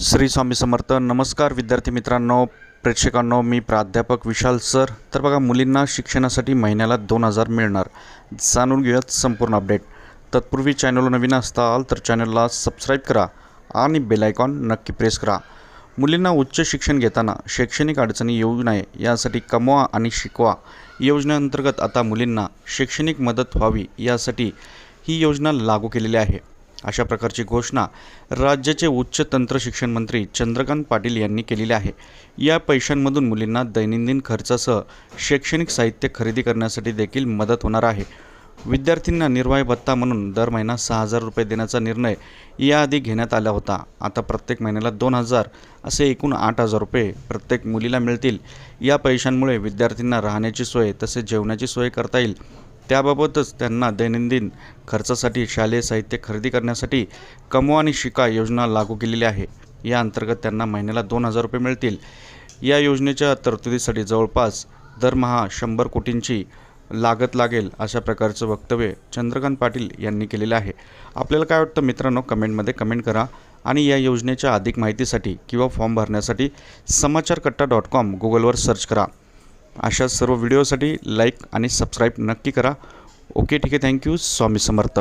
श्री स्वामी समर्थ. नमस्कार विद्यार्थी मित्रांनो प्रेक्षकांनो मी प्राध्यापक विशाल सर. तर बघा मुलींना शिक्षणासाठी महिन्याला दोन हजार मिळणार. जाणून घेऊयात संपूर्ण अपडेट. तत्पूर्वी चॅनल नवीन असताल तर चॅनलला सबस्क्राईब करा आणि बेलायकॉन नक्की प्रेस करा. मुलींना उच्च शिक्षण घेताना शैक्षणिक अडचणी येऊ नये यासाठी कमवा आणि शिकवा. योजनेअंतर्गत आता मुलींना शैक्षणिक मदत व्हावी यासाठी ही योजना लागू केलेली आहे. अशा प्रकारची घोषणा राज्याचे उच्च तंत्र शिक्षण मंत्री चंद्रकांत पाटील यांनी केलेली आहे. या पैशांमधून मुलींना दैनंदिन खर्चासह शैक्षणिक साहित्य खरेदी करण्यासाठी देखील मदत होणार आहे. विद्यार्थ्यांना निर्वाह भत्ता म्हणून दर महिना सहा हजार रुपये देण्याचा निर्णय याआधी घेण्यात आला होता. आता प्रत्येक महिन्याला दोन हजार असे एकूण आठ हजार रुपये प्रत्येक मुलीला मिळतील. या पैशांमुळे विद्यार्थ्यांना राहण्याची सोय तसेच जेवणाची सोय करता येईल. त्याबाबतच त्यांना दैनंदिन खर्चासाठी शालेय साहित्य खरेदी करण्यासाठी कमवा आणि शिका योजना लागू केलेली आहे. या अंतर्गत त्यांना महिन्याला दोन हजार रुपये मिळतील. या योजनेच्या तरतुदीसाठी जवळपास दरमहा शंभर कोटींची लागत लागेल अशा प्रकारचं वक्तव्य चंद्रकांत पाटील यांनी केलेलं आहे. आपल्याला काय वाटतं मित्रांनो? कमेंटमध्ये कमेंट करा आणि या योजनेच्या अधिक माहितीसाठी किंवा फॉर्म भरण्यासाठी समाचार कट्टा डॉट कॉम गुगलवर सर्च करा. अशा सर्व व्हिडिओसाठी लाईक आणि सबस्क्राईब नक्की करा. ओके ठीक आहे. Thank you. स्वामी समर्थ.